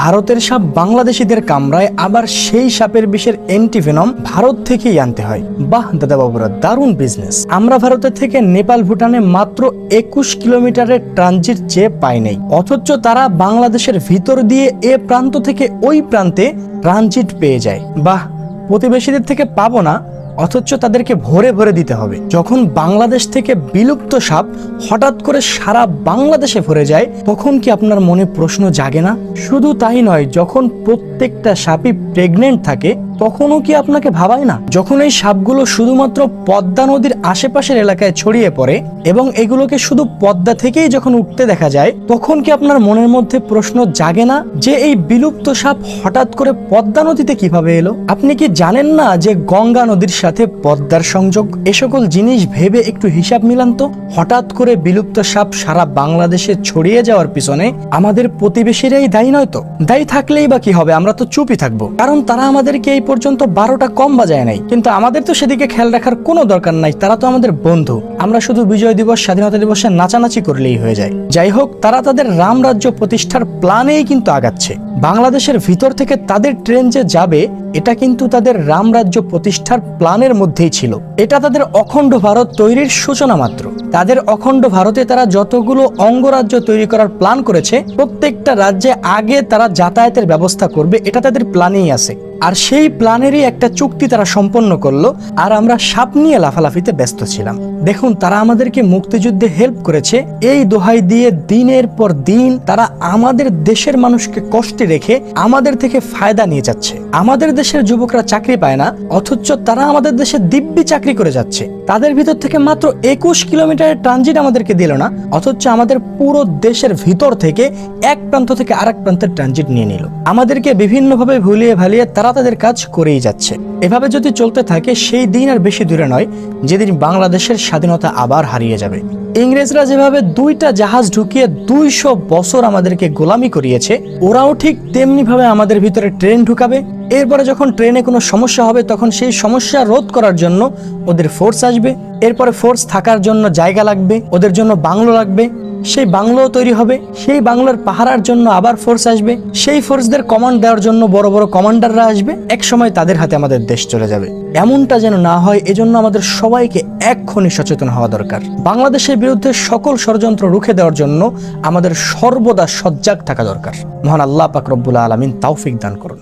ভারতের সাপ বাংলাদেশিদের কামড়ায়, আবার সেই সাপের বিষের অ্যান্টিভেনম ভারত থেকেই আনতে হয়। বাহ, দাদা বাবুরা, দারুণ বিজনেস আমরা ভারতের থেকে নেপাল, ভুটানে মাত্র একুশ কিলোমিটারের ট্রানজিট চেয়ে পাই নাই। অথচ তারা বাংলাদেশের ভিতর দিয়ে এ প্রান্ত থেকে ওই প্রান্তে ট্রানজিট পেয়ে যায়। বাহ, প্রতিবেশীদের থেকে পাবো না। অথচ তাদেরকে ভরে ভরে দিতে হবে। যখন বাংলাদেশ থেকে বিলুপ্ত সাপ হঠাৎ করে সারা বাংলাদেশে ভরে যায়, তখন কি আপনার মনে প্রশ্ন জাগে না? শুধু তাই নয়, যখন প্রত্যেকটা সাপই প্রেগনেন্ট থাকে তখনও কি আপনাকে ভাবায় না? যখন এই সাপগুলো শুধুমাত্র পদ্মা নদীর আশেপাশের এলাকায় ছড়িয়ে পড়ে এবং এগুলোকে শুধু পদ্মা থেকেই যখন উঠতে দেখা যায়, তখন কি আপনার মনের মধ্যে প্রশ্ন জাগে না যে এই বিলুপ্ত সাপ হঠাৎ করে পদ্মা নদীতে কীভাবে এলো? আপনি কি জানেন না যে গঙ্গা নদীর সাথে পদ্মার সংযোগ? এ সকল জিনিস ভেবে একটু হিসাব মিলান তো। হঠাৎ করে বিলুপ্ত সাপ সারা বাংলাদেশে ছড়িয়ে যাওয়ার পিছনে আমাদের প্রতিবেশীরাই দায়ী নয় তো? দায়ী থাকলেই বা কি হবে? আমরা তো চুপই থাকব। কারণ তারা আমাদেরকে এই পর্যন্ত বারোটা কম বাজায় নাই। কিন্তু আমাদের তো সেদিকে খেয়াল রাখার কোনো দরকার নাই, তারা তো আমাদের বন্ধু। আমরা শুধু বিজয় দিবস, স্বাধীনতা দিবসে নাচানাচি করলেই হয়ে যায়। যাই হোক, তারা তাদের রাম রাজ্য প্রতিষ্ঠার প্ল্যানেই কিন্তু আগাচ্ছে। বাংলাদেশের ভিতর থেকে তাদের ট্রেন যে যাবে, এটা কিন্তু তাদের রাম রাজ্য প্রতিষ্ঠার প্ল্যানের মধ্যেই ছিল। এটা তাদের অখণ্ড ভারত তৈরির সূচনা মাত্র। তাদের অখণ্ড ভারতে তারা যতগুলো অঙ্গরাজ্য তৈরি করার প্ল্যান করেছে, প্রত্যেকটা রাজ্যে আগে তারা যাতায়াতের ব্যবস্থা করবে, এটা তাদের প্ল্যানেই আছে। আর সেই প্ল্যানেরই একটা চুক্তি তারা সম্পন্ন করল, আর আমরা সাপ নিয়ে লাফালাফিতে ব্যস্ত ছিলাম। দেখুন, তারা আমাদেরকে মুক্তিযুদ্ধে হেল্প করেছে। এই দোহাই দিয়ে দিনের পর দিন তারা আমাদের দেশের মানুষকে কষ্টে রেখে আমাদের থেকে ফায়দা নিয়ে যাচ্ছে। আমাদের দেশের যুবকরা চাকরি পায় না, অথচ তারা আমাদের দেশে দিব্যি চাকরি করে যাচ্ছে। তাদের ভিতর থেকে মাত্র একুশ কিলোমিটারের ট্রানজিট আমাদেরকে দিল না, অথচ আমাদের পুরো দেশের ভিতর থেকে এক প্রান্ত থেকে আরেক প্রান্তের ট্রানজিট নিয়ে নিল। আমাদেরকে বিভিন্নভাবে ভুলিয়ে ভালিয়ে তারা তাদের কাজ করেই যাচ্ছে। এভাবে যদি চলতে থাকে, সেই দিন আর বেশি দূরে নয়, যেদিন বাংলাদেশের স্বাধীনতা আবার হারিয়ে যাবে। ইংরেজরা যেভাবে দুইটা জাহাজ ঢুকিয়ে দুইশো বছর আমাদেরকে গোলামি করিয়েছে, ওরাও ঠিক তেমনি ভাবে আমাদের ভিতরে ট্রেন ঢুকাবে। এরপরে যখন ট্রেনে কোনো সমস্যা হবে, তখন সেই সমস্যা রোধ করার জন্য ওদের ফোর্স আসবে। এরপরে ফোর্স থাকার জন্য জায়গা লাগবে, ওদের জন্য বাংলো লাগবে। সেই বাংলো তৈরি হবে, সেই বাংলার পাহারার জন্য আবার ফোর্স আসবে, সেই ফোর্সদের কমান্ড দেওয়ার জন্য বড় বড় কমান্ডাররা আসবে এক সময় তাদের হাতে আমাদের দেশ চলে যাবে। এমনটা যেন না হয়, এজন্য আমাদের সবাইকে এক্ষুনি সচেতন হওয়া দরকার। বাংলাদেশের বিরুদ্ধে সকল ষড়যন্ত্র রুখে দেওয়ার জন্য আমাদের সর্বদা সজ্জাগ থাকা দরকার। মহান আল্লাহ পাক রব্বুল আলমিন তাওফিক দান করুন।